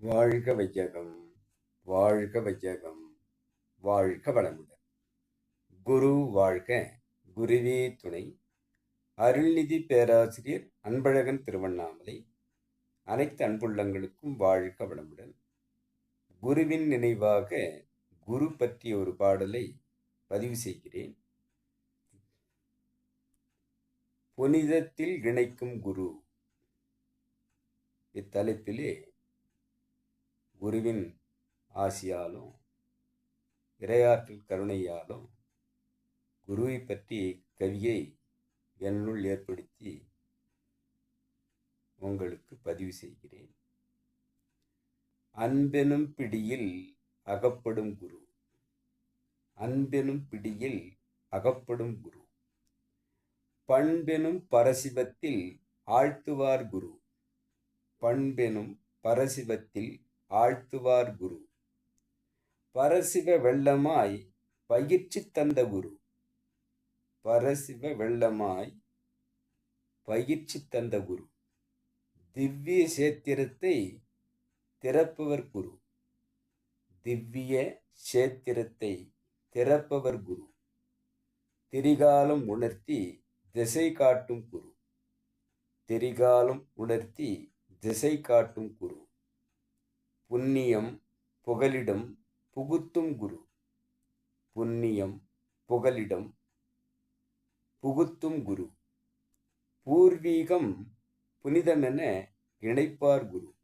வாழ்க வையகம் வாழ்க வையகம் வாழ்க வளமுடன். குரு வாழ்க குருவே துணை. அருள்நிதி பேராசிரியர் அன்பழகன் திருவண்ணாமலை. அனைத்து அன்புள்ளங்களுக்கும் வாழ்க வளமுடன். குருவின் நினைவாக குரு பற்றிய ஒரு பாடலை பதிவு செய்கிறேன். புனிதத்தில் இணைக்கும் குரு. இத்தலைப்பிலே குருவின் ஆசியாலும் இறையாற்றில் கருணையாலும் குருவை பற்றி கவியை என்னுள் ஏற்படுத்தி உங்களுக்கு பதிவு செய்கிறேன். அன்பெனும் பிடியில் அகப்படும் குரு. அன்பெனும் பிடியில் அகப்படும் குரு. பண்பெனும் பரசிவத்தில் ஆழ்த்துவார் குரு. பண்பெனும் பரசிவத்தில் ஆழ்த்துவார் குரு. பரசிவ வெள்ளமாய் பயிற்சி தந்த குரு. பரசிவ வெள்ளமாய் பயிற்சி தந்த குரு. திவ்ய சேத்திரத்தை திறப்பவர் குரு. திவ்ய சேத்திரத்தை திறப்பவர் குரு. திரிகாலம் உணர்த்தி திசை காட்டும் குரு. திரிகாலம் உணர்த்தி திசை காட்டும் குரு. புண்ணியம் புகலிடம் புகுத்தும் குரு. புண்ணியம் புகலிடம் புகுத்தும் குரு. பூர்வீகம் புனிதமென இணைப்பார் குரு.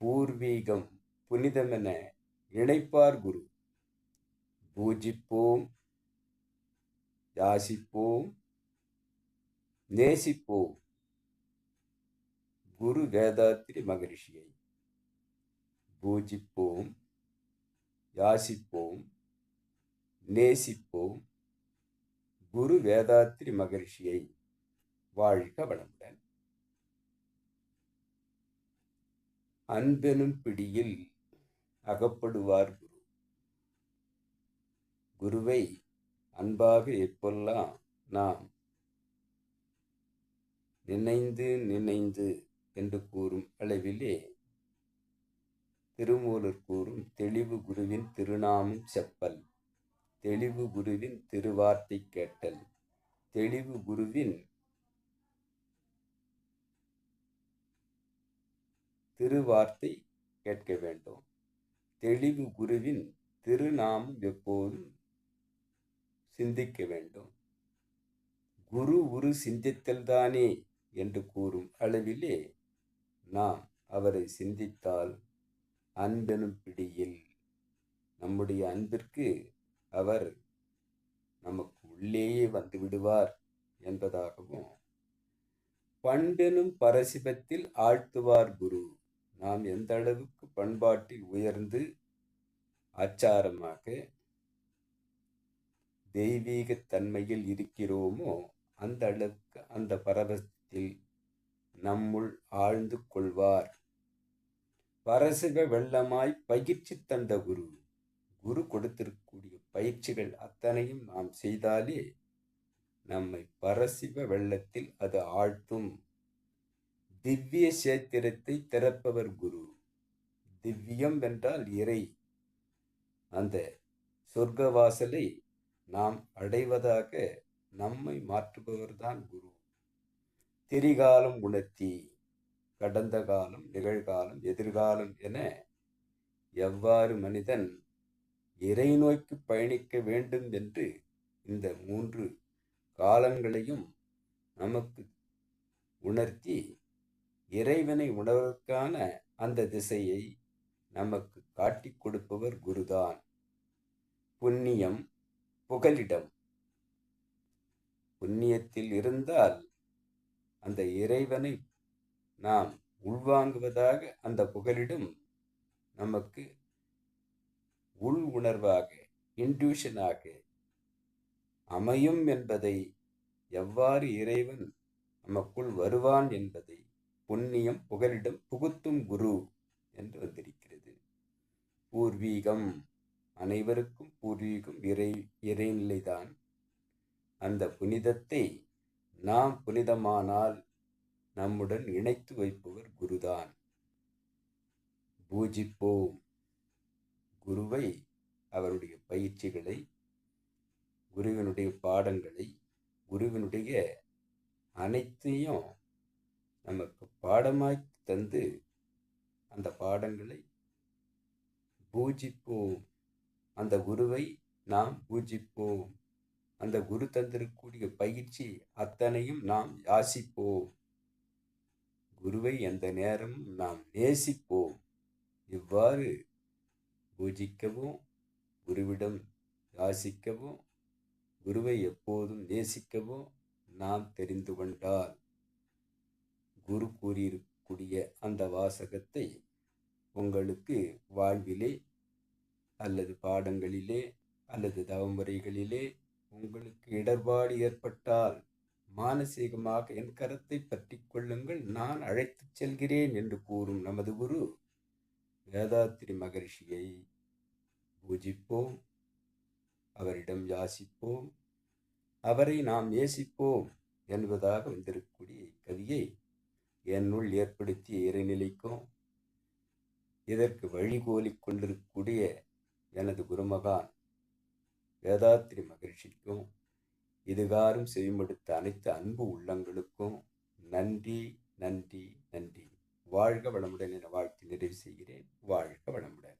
பூர்வீகம் புனிதமென இணைப்பார் குரு. பூஜிப்போம் யாசிப்போம் நேசிப்போம். குரு வேதாத்திரி மகரிஷியை. பூஜிப்போம் யாசிப்போம் நேசிப்போம். குரு வேதாத்திரி மகரிஷியை வாழ்க வளமுடன். அன்பெனும் பிடியில் அகப்படுவார் குரு. குருவை அன்பாக எப்பெல்லாம் நாம் நினைந்து நினைந்து என்று கூறும் அளவிலே திருமூலர் கூறும் தெளிவு குருவின் திருநாமம் செப்பல். தெளிவு குருவின் திருவார்த்தை கேட்டல். தெளிவு குருவின் திருவார்த்தை கேட்க வேண்டும். தெளிவு குருவின் திருநாமம் எப்போதும் சிந்திக்க வேண்டும். குரு உரு சிந்தித்தல்தானே என்று கூறும் அளவிலே நாம் அவரை சிந்தித்தால் அன்பெனும் பிடியில். நம்முடைய அன்பிற்கு அவர் நமக்கு உள்ளேயே வந்து விடுவார் என்பதாகவும் பண்பெனும் பரசிபத்தில் ஆழ்த்துவார் குரு. நாம் எந்த அளவுக்கு பண்பாட்டில் உயர்ந்து ஆச்சாரமாக தெய்வீக தன்மையில் இருக்கிறோமோ அந்த அளவுக்கு அந்த பரபத்தில் நம்முள் ஆழ்ந்து கொள்வார். பரசிவ வெள்ளமாய் பயிற்சி தந்த குரு. குரு கொடுத்திருக்கக்கூடிய பயிற்சிகள் அத்தனையும் நாம் செய்தாலே நம்மை பரசிவ வெள்ளத்தில் அது ஆழ்த்தும். திவ்ய சேத்திரத்தை திறப்பவர் குரு. திவ்யம் என்றால் இறை. அந்த சொர்க்கவாசலை நாம் அடைவதாக நம்மை மாற்றுபவர்தான் குரு. திரிகாலம் உணர்த்தி கடந்த காலம் நிகழ்காலம் எதிர்காலம் என எவ்வாறு மனிதன் இறை நோக்கி பயணிக்க வேண்டும் என்று இந்த மூன்று காலங்களையும் நமக்கு உணர்த்தி இறைவனை உணர்வதற்கான அந்த திசையை நமக்கு காட்டிக் கொடுப்பவர் குருதான். புண்ணியம் புகலிடம். புண்ணியத்தில் இருந்தால் அந்த இறைவனை நாம் உள்வாங்குவதாக அந்த புகலிடம் நமக்கு உள் உணர்வாக இன்ட்யூஷனாக அமையும் என்பதை எவ்வாறு இறைவன் நமக்குள் வருவான் என்பதை புண்ணியம் புகலிடம் புகுத்தும் குரு என்று வந்திருக்கிறது. பூர்வீகம் அனைவருக்கும் பூர்வீகம் இறை இறைநிலைதான். அந்த புனிதத்தை நாம் புனிதமானால் நம்முடன் இணைத்து வைப்பவர் குருதான். பூஜிப்போம். குருவை அவருடைய பயிற்சிகளை குருவினுடைய பாடங்களை குருவினுடைய அனைத்தையும் நமக்கு பாடமாய் தந்து அந்த பாடங்களை பூஜிப்போம். அந்த குருவை நாம் பூஜிப்போம். அந்த குரு தந்திருக்கக்கூடிய பயிற்சி அத்தனையும் நாம் யாசிப்போம். குருவை எந்த நேரமும் நாம் நேசிப்போம். இவ்வாறு பூஜிக்கவும் குருவிடம் யாசிக்கவும் குருவை எப்போதும் நேசிக்கவும் நாம் தெரிந்து கொண்டால். குரு கூறியிருக்கக்கூடிய அந்த வாசகத்தை உங்களுக்கு வாழ்விலே அல்லது பாடங்களிலே அல்லது தவமுறைகளிலே உங்களுக்கு இடர்பாடு ஏற்பட்டால் மானசீகமாக என் கருத்தை பற்றி கொள்ளுங்கள். நான் அழைத்துச் செல்கிறேன் என்று கூறும் நமது குரு வேதாத்திரி மகரிஷியை பூஜிப்போம். அவரிடம் யாசிப்போம். அவரை நாம் நேசிப்போம் என்பதாக வந்திருக்கக்கூடிய கவியை என்னுள் ஏற்படுத்திய இறைநிலைக்கும் இதற்கு வழிகோலிக் கொண்டிருக்கக்கூடிய எனது குருமகான் வேதாத்திரி மகிழ்ச்சிக்கும் இதுகாரும் செவிமடுத்த அனைத்து அன்பு உள்ளங்களுக்கும் நன்றி நன்றி நன்றி. வாழ்க வளமுடன் என வாழ்த்து நிறைவு செய்கிறேன். வாழ்க வளமுடன்.